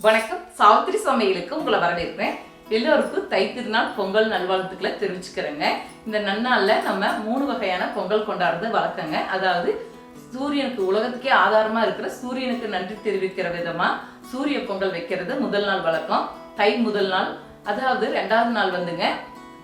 வணக்கம். சாவித்திரி சமையலுக்கு உங்களை வரவேற்கிறேன். எல்லோருக்கும் தை திருநாள் பொங்கல் நல்வாழ்த்துக்களை தெரிவிச்சுக்கிறேங்க. இந்த நன்னாளில் நம்ம மூணு வகையான பொங்கல் கொண்டாடுறது வழக்கங்க. அதாவது சூரியனுக்கு உலகத்துக்கே ஆதாரமாக இருக்கிற சூரியனுக்கு நன்றி தெரிவிக்கிற விதமாக சூரிய பொங்கல் வைக்கிறது முதல் நாள் வழக்கம். தை முதல் நாள். அதாவது ரெண்டாவது நாள் வந்துங்க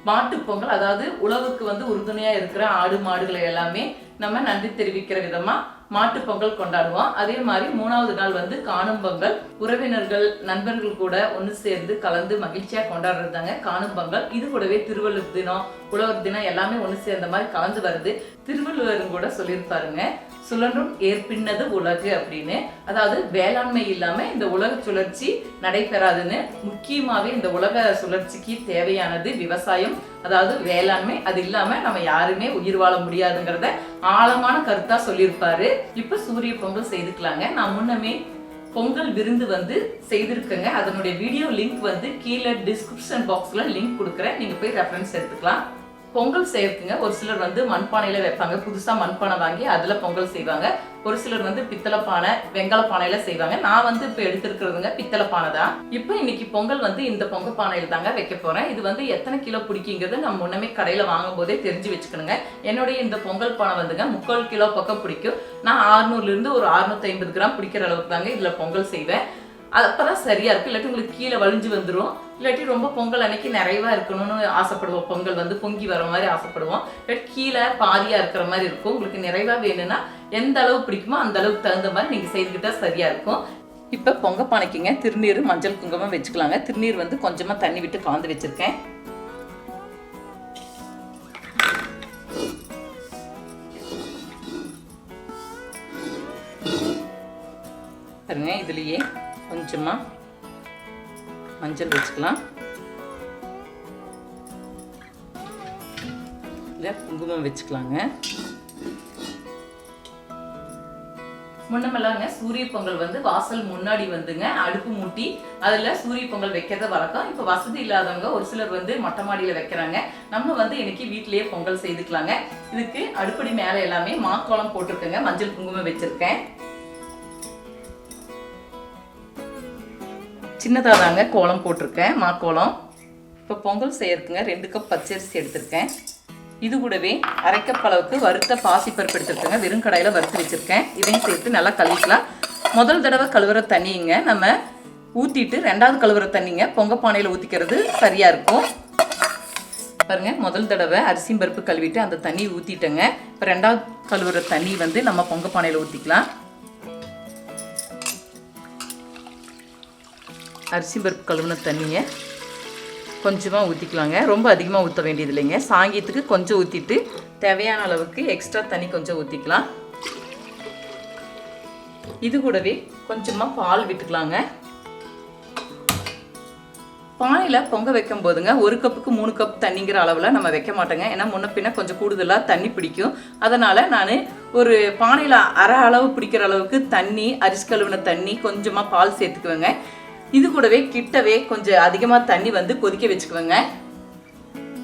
மாட்டுப் பொங்கல். அதாவது உழவுக்கு வந்து உறுதுணையாக இருக்கிற ஆடு மாடுகளை எல்லாமே நம்ம நன்றி தெரிவிக்கிற விதமாக மாட்டு பொங்கல் கொண்டாடுவோம். அதே மாதிரி மூணாவது நாள் வந்து காணும் பொங்கல். உறவினர்கள் நண்பர்கள் கூட ஒன்று சேர்ந்து கலந்து மகிழ்ச்சியாக கொண்டாடுறது தாங்க காணும் பொங்கல். இது கூடவே திருவள்ளுவர் தினம் உழவர் தினம் எல்லாமே ஒன்று சேர்ந்த மாதிரி கலந்து வருது. திருவள்ளுவரும் கூட சொல்லியிருப்பாருங்க. சுழன்றும் ஏற்பின்னது உலகு அப்படின்னு. அதாவது வேளாண்மை இல்லாம இந்த உலக சுழற்சி நடைபெறாதுன்னு முக்கியமாவே இந்த உலக சுழற்சிக்கு தேவையானது விவசாயம். அதாவது வேளாண்மை அது இல்லாம நம்ம யாருமே உயிர் வாழ முடியாதுங்கிறத ஆழமான கருத்தா சொல்லியிருப்பாரு. இப்ப சூரிய பொங்கல் செய்துக்கலாங்க. நான் முன்னமே பொங்கல் விருந்து வந்து செய்திருக்கேங்க. அதனுடைய வீடியோ லிங்க் வந்து கீழே டிஸ்கிரிப்ஷன் பாக்ஸில் லிங்க் கொடுக்குறேன். நீங்கள் போய் ரெஃபரன்ஸ் எடுத்துக்கலாம். பொங்கல் செய்யறதுங்க ஒரு சிலர் வந்து மண்பானையில வைப்பாங்க. புதுசா மண்பானை வாங்கி அதுல பொங்கல் செய்வாங்க. ஒரு சிலர் வந்து பித்தளை பானை வெங்கல பானையில செய்வாங்க. நான் வந்து இப்ப எடுத்திருக்கிறதுங்க பித்தளை பானை தான். இப்போ இன்னைக்கு பொங்கல் வந்து இந்த பொங்கல் பானையில தாங்க வைக்க போறேன். இது வந்து எத்தனை கிலோ பிடிக்குங்கிறது நம்ம முன்னமே கடையில வாங்கும் போதே தெரிஞ்சு வச்சுக்கணுங்க. என்னுடைய இந்த பொங்கல் பானை வந்துங்க முக்கால் கிலோ பக்கம் பிடிக்கும். நான் 600 இருந்து ஒரு 650 ஐம்பது கிராம் பிடிக்கிற அளவுக்கு தாங்க இதுல பொங்கல் செய்வேன். அது அப்பதான் சரியா இருக்கும் இல்லாட்டி உங்களுக்கு கீழே வலிஞ்சு வந்துடும் இல்லாட்டி ரொம்ப பொங்கல் அன்னைக்கு நிறைவா இருக்கணும்னு ஆசைப்படுவோம். பொங்கல் வந்து பொங்கி வர மாதிரி ஆசைப்படுவோம். இல்லாட்டி கீழே பாதியா இருக்கிற மாதிரி இருக்கும். உங்களுக்கு நிறைவா வேணும்னா எந்த அளவு பிடிக்குமோ அந்த அளவுக்கு தகுந்த மாதிரி நீங்க செய்துக்கிட்டா சரியா இருக்கும். இப்ப பொங்க பானைக்குங்க திருநீர் மஞ்சள் குங்குமம் வச்சுக்கலாங்க. திருநீர் வந்து கொஞ்சமா தண்ணி விட்டு கலந்து வச்சிருக்கேன். பாருங்க இதுலயே கொஞ்சமாக மஞ்சள் வச்சுக்கலாம். இல்லை குங்குமம் வச்சுக்கலாங்க. முன்னமெல்லாங்க சூரிய பொங்கல் வந்து வாசல் முன்னாடி வந்துங்க அடுப்பு மூட்டி அதுல சூரிய பொங்கல் வைக்கிறத வழக்கம். இப்ப வசதி இல்லாதவங்க ஒரு சிலர் வந்து மொட்டை மாடியில் வைக்கிறாங்க. நம்ம வந்து இன்னைக்கு வீட்டிலேயே பொங்கல் செய்துக்கலாங்க. இதுக்கு அடுப்படி மேல எல்லாமே மாக்கோளம் போட்டிருக்கேங்க மஞ்சள் குங்குமம் வச்சிருக்கேன். சின்னதாக தாங்க கோலம் போட்டிருக்கேன் மாக்கோலம். இப்போ பொங்கல் செய்யறதுக்குங்க ரெண்டு கப் பச்சரிசி எடுத்திருக்கேன். இது கூடவே அரைக்கப் அளவுக்கு வறுத்த பாசிப்பருப்பு எடுத்துருக்கேங்க. வெறும் கடாயில் வறுத்து வச்சுருக்கேன். இதையும் சேர்த்து நல்லா கழுவிக்கலாம். முதல் தடவை கழுவுற தண்ணிங்க நம்ம ஊற்றிட்டு ரெண்டாவது கழுவுற தண்ணிங்க பொங்க பானையில் ஊற்றிக்கிறது சரியாக இருக்கும். பாருங்க முதல் தடவை அரிசி பருப்பு கழுவிட்டு அந்த தண்ணி ஊற்றிட்டேங்க இப்போ ரெண்டாவது கழுவுற தண்ணி வந்து நம்ம பொங்க பானையில் ஊற்றிக்கலாம் அரிசி பருப்பு கழுவுன தண்ணியை கொஞ்சமாக ஊற்றிக்கலாங்க ரொம்ப அதிகமாக ஊற்ற வேண்டியது இல்லைங்க சாங்கியத்துக்கு கொஞ்சம் ஊற்றிட்டு தேவையான அளவுக்கு எக்ஸ்ட்ரா தண்ணி கொஞ்சம் ஊற்றிக்கலாம் இது கூடவே கொஞ்சமாக பால் விட்டுக்கலாங்க. பானையில் பொங்க வைக்கும் போதுங்க ஒரு கப்புக்கு மூணு கப் தண்ணிங்கிற அளவில் நம்ம வைக்க மாட்டோங்க. ஏன்னா முன்ன பின்ன கொஞ்சம் கூடுதலாக தண்ணி பிடிக்கும். அதனால் நான் ஒரு பானையில் அரை அளவு பிடிக்கிற அளவுக்கு தண்ணி அரிசி கழுவின தண்ணி கொஞ்சமாக பால் சேர்த்துக்குவேங்க. இது கூடவே கிட்டவே கொஞ்சம் அதிகமாக தண்ணி வந்து கொதிக்க வச்சுக்குவேங்க.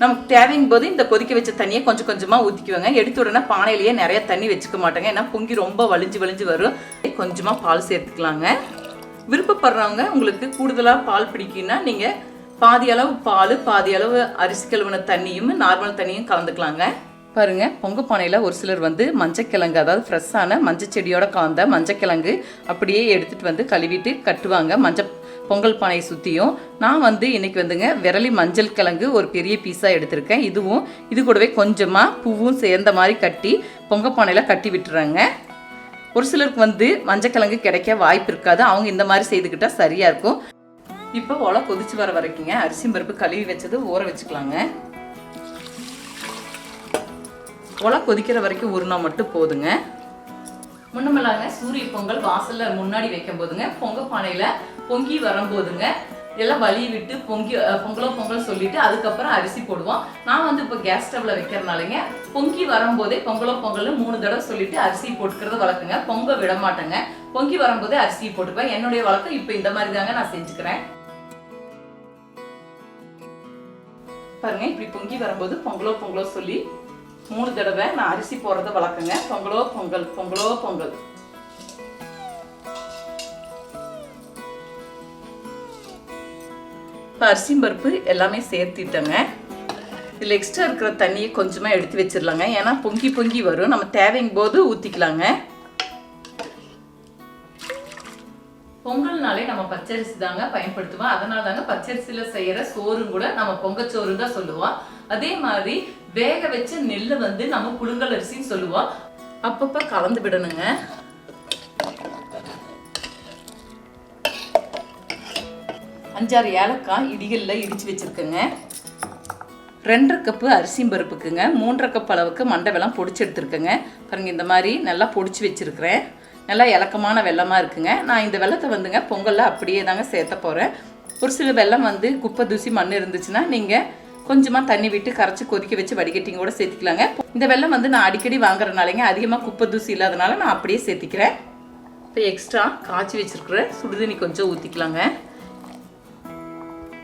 நமக்கு தேவையும் போது இந்த கொதிக்க வச்ச தண்ணியை கொஞ்சம் கொஞ்சமாக ஊற்றிக்குவேங்க எடுத்து உடனே பானையிலேயே நிறைய தண்ணி வச்சுக்க மாட்டேங்க. ஏன்னா பொங்கி ரொம்ப வலிஞ்சு வலிஞ்சு வரும். கொஞ்சமாக பால் சேர்த்துக்கலாங்க. விருப்பப்படுறவங்க உங்களுக்கு கூடுதலாக பால் பிடிக்குன்னா நீங்கள் பாதி அளவு பால் பாதி அளவு அரிசி கழுவின தண்ணியும் நார்மல் தண்ணியும் கலந்துக்கலாங்க. பாருங்க பொங்க பானையில் ஒரு சிலர் வந்து மஞ்சக்கிழங்கு அதாவது ஃப்ரெஷ்ஷான மஞ்சள் செடியோட கலந்த மஞ்சக்கிழங்கு அப்படியே எடுத்துட்டு வந்து கழுவிட்டு கட்டுவாங்க. மஞ்சள் பொங்கல் பானையை சுற்றியும் நான் வந்து இன்றைக்கி வந்துங்க விரலி மஞ்சள் கிழங்கு ஒரு பெரிய பீஸாக எடுத்திருக்கேன். இதுவும் இது கூடவே கொஞ்சமாக பூவும் சேர்ந்த மாதிரி கட்டி பொங்கல் பானையில் கட்டி விட்டுறாங்க. ஒரு சிலருக்கு வந்து மஞ்சக்கிழங்கு கிடைக்க வாய்ப்பு இருக்காது. அவங்க இந்த மாதிரி செய்துக்கிட்டால் சரியாக இருக்கும். இப்போ ஒலை கொதிச்சு வர வரைக்குங்க. அரிசி பருப்பு கழுவி வச்சது ஊற வச்சுக்கலாங்க. ஒலை கொதிக்கிற வரைக்கும் ஊறினா மட்டும் போதுங்க. முன்னமெல்லாங்க சூரிய பொங்கல் வாசல்ல முன்னாடி வைக்கும் போதுங்க பொங்க பானையில பொங்கி வரும்போதுங்க எல்லாம் வலி விட்டு பொங்கி அஹ், பொங்கலோ பொங்கல் சொல்லிட்டு அதுக்கப்புறம் அரிசி போடுவோம். நான் வந்து இப்போ கேஸ் ஸ்டவ்ல வைக்கிறனாலங்க பொங்கி வரும்போதே பொங்கலோ பொங்கல்னு மூணு தடவை சொல்லிட்டு அரிசி போட்டுக்கிறது வளர்க்குங்க பொங்க விட மாட்டேங்க. பொங்கி வரும்போதே அரிசி போட்டுப்பேன். என்னுடைய வழக்கம் இப்போ இந்த மாதிரி தாங்க நான் செஞ்சுக்கிறேன். பாருங்க இப்படி பொங்கி வரும்போது பொங்கலோ பொங்கலோ சொல்லி மூணு தடவை நான் அரிசி போடுறத வழக்கங்க பொங்கலோ பொங்கல் பொங்கலோ பொங்கல். இப்போ அரிசி பருப்பு எல்லாமே சேர்த்திட்டேங்க. இதில் எக்ஸ்ட்ரா இருக்கிற தண்ணியை கொஞ்சமாக எடுத்து வச்சிடலாங்க. ஏன்னா பொங்கி பொங்கி வரும். நம்ம தேவைங்க போது ஊற்றிக்கலாங்க பொங்கல்னாலே நம்ம பச்சரிசி தாங்க பயன்படுத்துவோம். அதனால தாங்க பச்சரிசியில் செய்கிற சோறும் கூட நம்ம பொங்கச்சோறு தான் சொல்லுவோம். அதே மாதிரி வேக வச்ச நெல்லை வந்து நம்ம புழுங்கல் அரிசின்னு சொல்லுவோம். அப்பப்போ கலந்து விடணுங்க. அஞ்சாறு ஏலக்காய் இடிகளில் இடித்து வச்சுருக்கேங்க. ரெண்டரை கப்பு அரிசியும் பருப்புக்குங்க. மூன்றரை கப் அளவுக்கு மண்டை வெள்ளம் பொடிச்சு எடுத்துருக்கேங்க. பாருங்கள் இந்த மாதிரி நல்லா பொடிச்சு வச்சுருக்கிறேன். நல்லா இலக்கமான வெள்ளமாக இருக்குங்க. நான் இந்த வெள்ளத்தை வந்துங்க பொங்கலில் அப்படியே தாங்க சேர்த்த போகிறேன் ஒரு சில வெள்ளம் வந்து குப்பை தூசி மண் இருந்துச்சுன்னா நீங்கள் கொஞ்சமாக தண்ணி விட்டு கரைச்சி கொதிக்க வச்சு வடிகட்டிங்க கூட சேர்த்துக்கலாங்க. இந்த வெள்ளம் வந்து நான் அடிக்கடி வாங்குறதுனாலங்க அதிகமாக குப்பை தூசி இல்லாதனால நான் அப்படியே சேர்த்திக்கிறேன். இப்போ எக்ஸ்ட்ரா காய்ச்சி வச்சுருக்கிற சுடுதண்ணி கொஞ்சம் ஊற்றிக்கலாங்க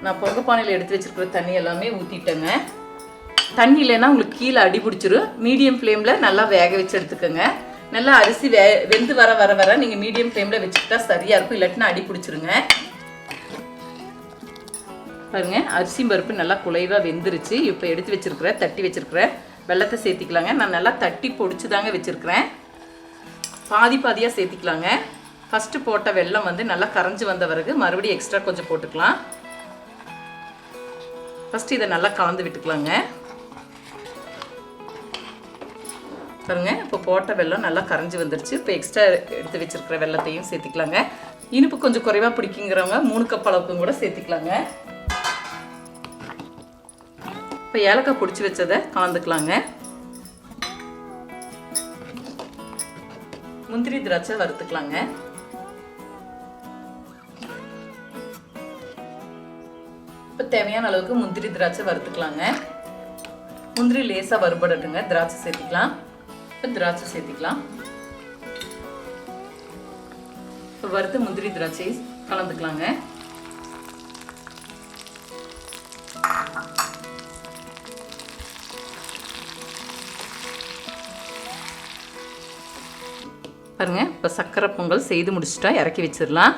நான் பொங்க பானையில் எடுத்து வச்சுருக்கிற தண்ணி எல்லாமே ஊற்றிட்டேங்க தண்ணி இல்லைன்னா உங்களுக்கு கீழே அடி பிடிச்சிரும். மீடியம் ஃப்ளேமில் நல்லா வேக வச்சு எடுத்துக்கோங்க. நல்லா அரிசி வே வெந்து வர வர வர நீங்கள் மீடியம் ஃப்ளேமில் வச்சுக்கிட்டா சரியாக இருக்கும். இல்லாட்டினா அடி பிடிச்சிருங்க. பாருங்க அரிசி பருப்பு நல்லா குலைவாக வெந்துருச்சு. இப்போ எடுத்து வச்சிருக்கிற தட்டி வச்சிருக்கிற வெள்ளத்தை சேர்த்திக்கலாங்க. நான் நல்லா தட்டி பொடிச்சு தாங்க வச்சுருக்கிறேன். பாதி பாதியாக சேர்த்திக்கலாங்க. ஃபஸ்ட்டு போட்ட வெல்லம் வந்து நல்லா கரைஞ்சி வந்த பிறகு மறுபடியும் எக்ஸ்ட்ரா கொஞ்சம் போட்டுக்கலாம். ஃபஸ்ட்டு இதை நல்லா கலந்து விட்டுக்கலாங்க. பாருங்க இப்போ போட்ட வெல்லம் நல்லா கரைஞ்சி வந்துருச்சு. இப்போ எக்ஸ்ட்ரா எடுத்து வச்சுருக்கிற வெள்ளத்தையும் சேர்த்திக்கலாங்க. இனிப்பு கொஞ்சம் குறைவாக பிடிக்குங்கிறவங்க மூணு கப் அளவுக்கும் கூட சேர்த்திக்கலாங்க. இப்போ ஏலக்காய் பிடிச்சி வச்சதை கலந்துக்கலாங்க. முந்திரி திராட்சை வறுத்துக்கலாங்க. இப்போ தேவையான அளவுக்கு முந்திரி திராட்சை வறுத்துக்கலாங்க. முந்திரி லேசாக வறுபடட்டுங்க திராட்சை சேர்த்திக்கலாம். இப்போ திராட்சை சேர்த்துக்கலாம். இப்போ வறுத்து முந்திரி திராட்சை கலந்துக்கலாங்க. பாருங்கள் இப்போ சக்கரை பொங்கல் செய்து முடிச்சுட்டா இறக்கி வச்சிடலாம்.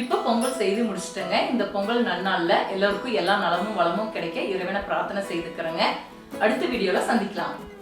இப்போ பொங்கல் செய்து முடிச்சிட்டேங்க. இந்த பொங்கல் நன்னாளில் எல்லோருக்கும் எல்லா நலமும் வளமும் கிடைக்க இறைவனை பிரார்த்தனை செய்துக்கிறேங்க. அடுத்த வீடியோவில் சந்திக்கலாம்.